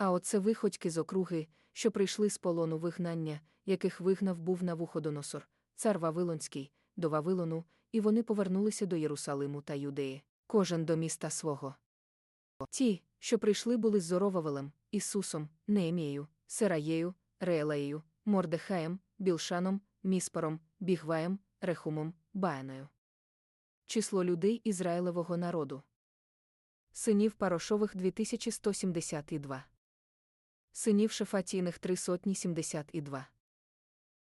А оце виходьки з округи, що прийшли з полону вигнання, яких вигнав був Навуходоносор, цар Вавилонський, до Вавилону, і вони повернулися до Єрусалиму та Юдеї, кожен до міста свого. Ті, що прийшли, були з Зоровавелем, Ісусом, Неемією, Сераєю, Реелеєю, Мордехаєм, Білшаном, Міспором, Бігваєм, Рехумом, Бааною. Число людей Ізраїлевого народу. Синів Парошових 2172. Синів Шефатійних 372.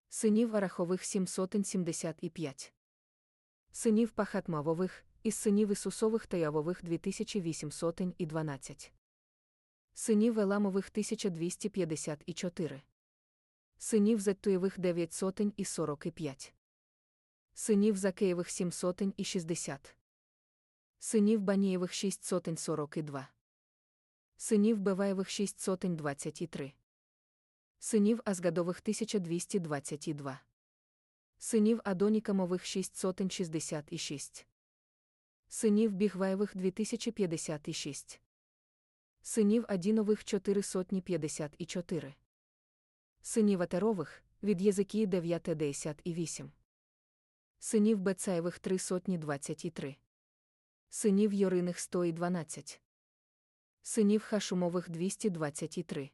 Синів Арахових 775. Синів Пахатмавових, із синів Ісусових та Явових 2812. Синів Еламових 1254. Синів Зеттуєвих 945. Синів Закеєвих 760. Синів Банієвих 642. Синів Беваєвих 623. Синів Азгадових 1222. Синів Адонікамових 666. Синів Бігваєвих 2056. Синів Адінових 454. Синів Атерових від Єзикії 958. Синів Бецаєвих 323. Синів Йориних 112. Синів Хашумових 223.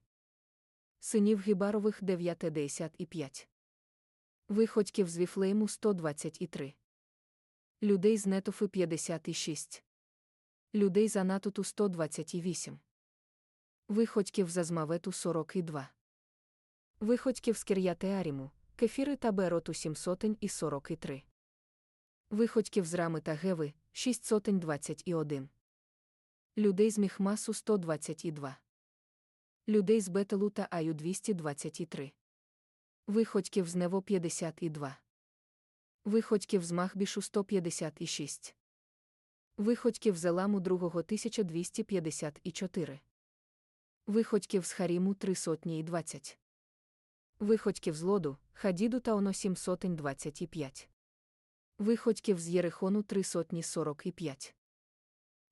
Синів Гібарових 955. Виходьків з Віфлейму 123. Людей з Нетофи 56. Людей з Анатуту 128. Виходьків з Азмавету 42. Виходьків з Кир'ятеаріму, Кефіри та Бероту 743. Виходьків з Рами та Геви 621. Людей з Міхмасу 122. Людей з Бетелу та Аю 223. Виходьків з Нево 52. Виходьків з Махбішу 156. Виходьків з Еламу 2 1254. Виходьків з Харіму 320. Виходьків з Лоду, Хадіду та Оно 725. Виходьків з Єрихону 345.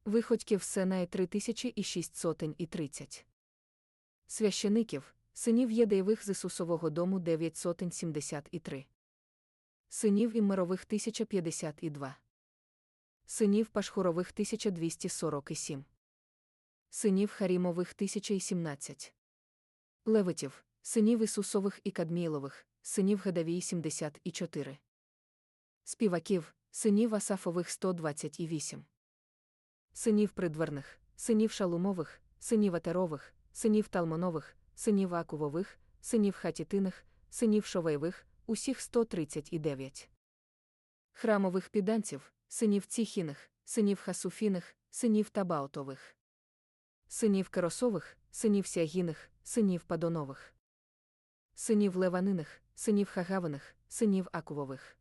Виходьків Сенає 3630. Священиків, синів Єдеєвих з Ісусового дому 973. Синів Іммерових 1052. Синів Пашхурових 1247. Синів Харімових 1017. Левитів, синів Ісусових і Кадмійлових, синів Гадавії 74. Співаків, синів Асафових 128. Синів Придверних, синів Шалумових, синів Атерових, синів Талмонових, синів Акувових, синів Хатітиних, синів Шовейвих, усіх 139. Храмових піданців, синів Ціхіних, синів Хасуфіних, синів Табаутових. Синів Керосових, синів Сягіних, синів Падонових. Синів Леваниних, синів Хагавиних, синів Акувових.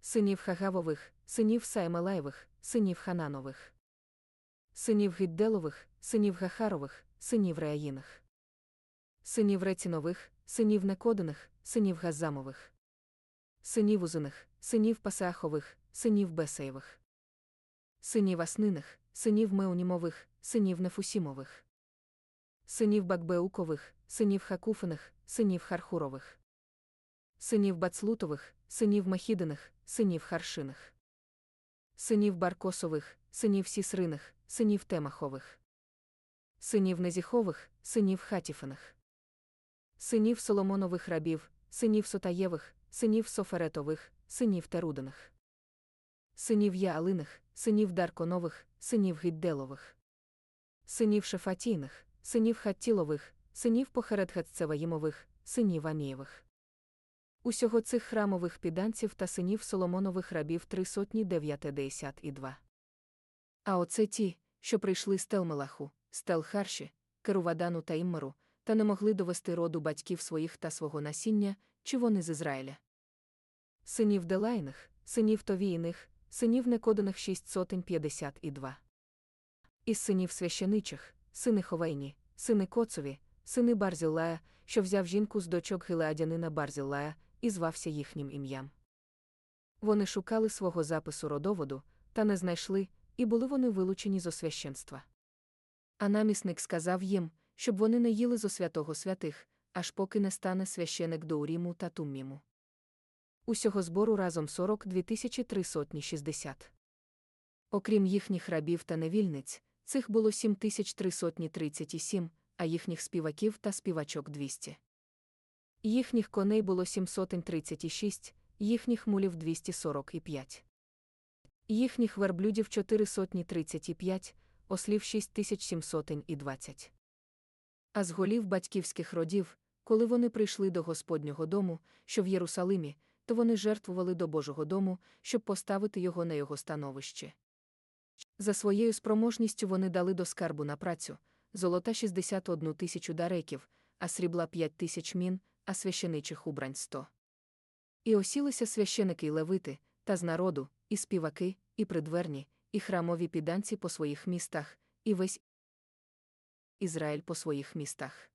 Синів Хагавових, синів Саймелаєвих, синів Хананових. Синів Гідделових, синів Гахарових, синів Реаїних. Синів Рецінових, синів Некодиних, синів Газамових. Синів Узиних, синів Пасеахових, синів Бесеєвих. Синів Асниних, синів Меунімових, синів Нефусімових. Синів Бакбеукових, синів Хакуфиних, синів Хархурових. Синів Бацлутових, синів Махідиних, синів Харшиних. Синів Баркосових, синів Сісриних, синів Темахових. Синів Незіхових, синів Хатіфиних. Синів Соломонових рабів, синів Сотаєвих, синів Соферетових, синів Терудиних. Синів Яалиних, синів Дарконових, синів Гідделових. Синів Шефатійних, синів Хаттілових, синів Похередхатцеваїмових, синів Амієвих. Усього цих храмових піданців та синів Соломонових рабів три сотні дев'ятдесят і два. А оце ті, що прийшли з Телмелаху, з Керувадану та Іммеру, та не могли довести роду батьків своїх та свого насіння, чи вони з Ізраїля. Синів Делайних, синів Товіїних, синів Некоданих шість сотень п'ятдесят і два. Із синів священичих, сини Ховейні, сини Коцові, сини Барзілая, що взяв жінку з дочок Гилеадянина Барзілая, і звався їхнім ім'ям. Вони шукали свого запису родоводу, та не знайшли, і були вони вилучені з освященства. А намісник сказав їм, щоб вони не їли зо святого святих, аж поки не стане священик до Уріму та Тумміму. Усього збору разом 42 360. Окрім їхніх рабів та невільниць, цих було 7337, а їхніх співаків та співачок 200. Їхніх коней було 736, їхніх мулів 245. Їхніх верблюдів 435, ослів 6720. А з голів батьківських родів, коли вони прийшли до Господнього дому, що в Єрусалимі, то вони жертвували до Божого дому, щоб поставити його на його становище. За своєю спроможністю вони дали до скарбу на працю золота 61 тисячу дареків, а срібла 5 тисяч мін, а священичих убрань 100. І осілися священики й левити, та з народу, і співаки, і придверні, і храмові піданці по своїх містах, і весь Ізраїль по своїх містах.